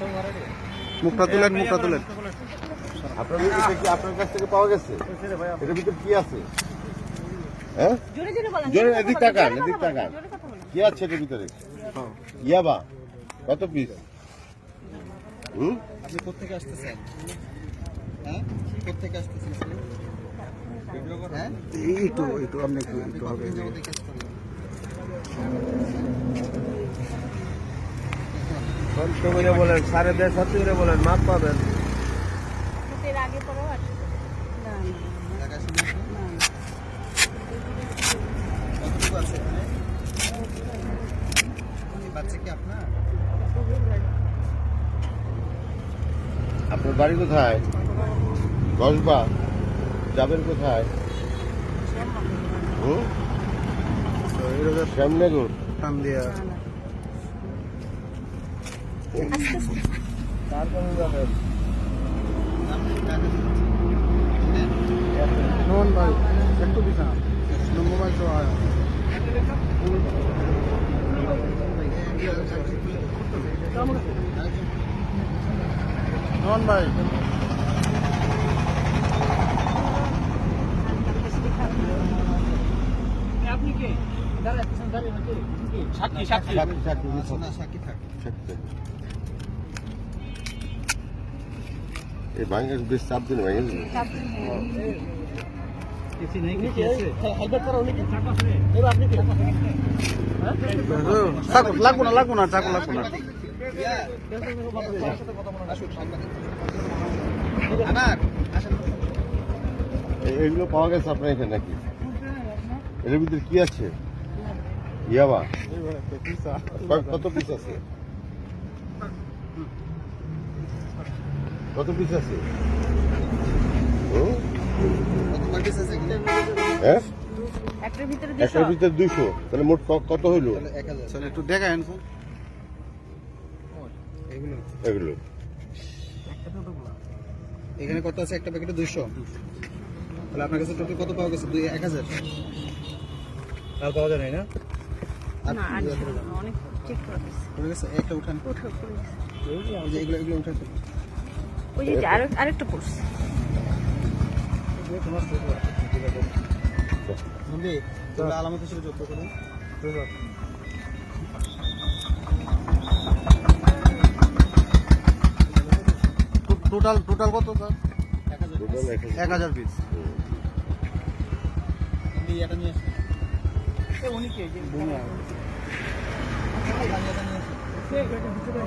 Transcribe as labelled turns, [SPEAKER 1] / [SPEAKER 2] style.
[SPEAKER 1] মুখটা তুলেন মুখটা তুলেন।
[SPEAKER 2] আপনার কি আপনার কাছ থেকে পাওয়া গেছে? এটার ভিতরে কি আছে? হ্যাঁ?
[SPEAKER 3] জোরে জোরে বলেন
[SPEAKER 2] জোরে
[SPEAKER 3] জোরে
[SPEAKER 2] এদিক তাকান, এদিক তাকান। কি আছে এটার ভিতরে? ইয়াবা কত পিস হুম?
[SPEAKER 1] আপনি কোথেকে আসতেছেন? হ্যাঁ? কোথেকে আসতেছেন হ্যাঁ?
[SPEAKER 4] একটু একটু আপনি একটু একটু
[SPEAKER 5] বলেন সাড়ে দেড় সত্যি বলেন মাপ পাবেন।
[SPEAKER 1] আপনার
[SPEAKER 2] বাড়ি কোথায়? কসবা যাবেন কোথায়? হুম শ্যামনগর।
[SPEAKER 4] নন ভাই একটু বিছানা মোবাইল তো আয় নন ভাই
[SPEAKER 2] সাক্ষী সাক্ষী সাক্ষী
[SPEAKER 1] না সাক্ষী
[SPEAKER 2] সাক্ষী এই বেশ। চাপ দিন ভাঙে
[SPEAKER 4] লাগবো না লাগবো না চাকু লাগবো না।
[SPEAKER 2] এগুলো পাওয়া গেছে আপনার এখানে নাকি? এর ভিতরে কি আছে? ইয়াবা। কত পিস আছে? কত পিস আছে? হ্যাঁ?
[SPEAKER 3] একটার ভিতরে
[SPEAKER 2] দুইশো। তাহলে মোট কত হইল?
[SPEAKER 1] তাহলে এক হাজার
[SPEAKER 4] একটু দেখায়েন
[SPEAKER 1] এগুলো। এখানে কত আছে? একটা প্যাকেটে দুইশো। তাহলে আপনার কাছে টোটাল কত পাওয়া গেছে? দুই এক হাজার। আর পাওয়া যায় নাই না?
[SPEAKER 3] অনেক চেক করে দিচ্ছি।
[SPEAKER 1] একটা উঠান।
[SPEAKER 3] উঠো, পড়ে
[SPEAKER 1] যে এগুলো এগুলো উঠান।
[SPEAKER 3] ওই যে আরও আরেকটা পড়ছে।
[SPEAKER 1] নন্দী তোমরা আলামত হিসেবে যুক্ত করুন
[SPEAKER 4] টোটাল টোটাল কত স্যার
[SPEAKER 1] এক হাজার
[SPEAKER 2] টোটাল এক হাজার।
[SPEAKER 4] পিস
[SPEAKER 1] এটা নিয়ে আসেন 오니까 이제 뭐냐 네, 그래도 그쪽에.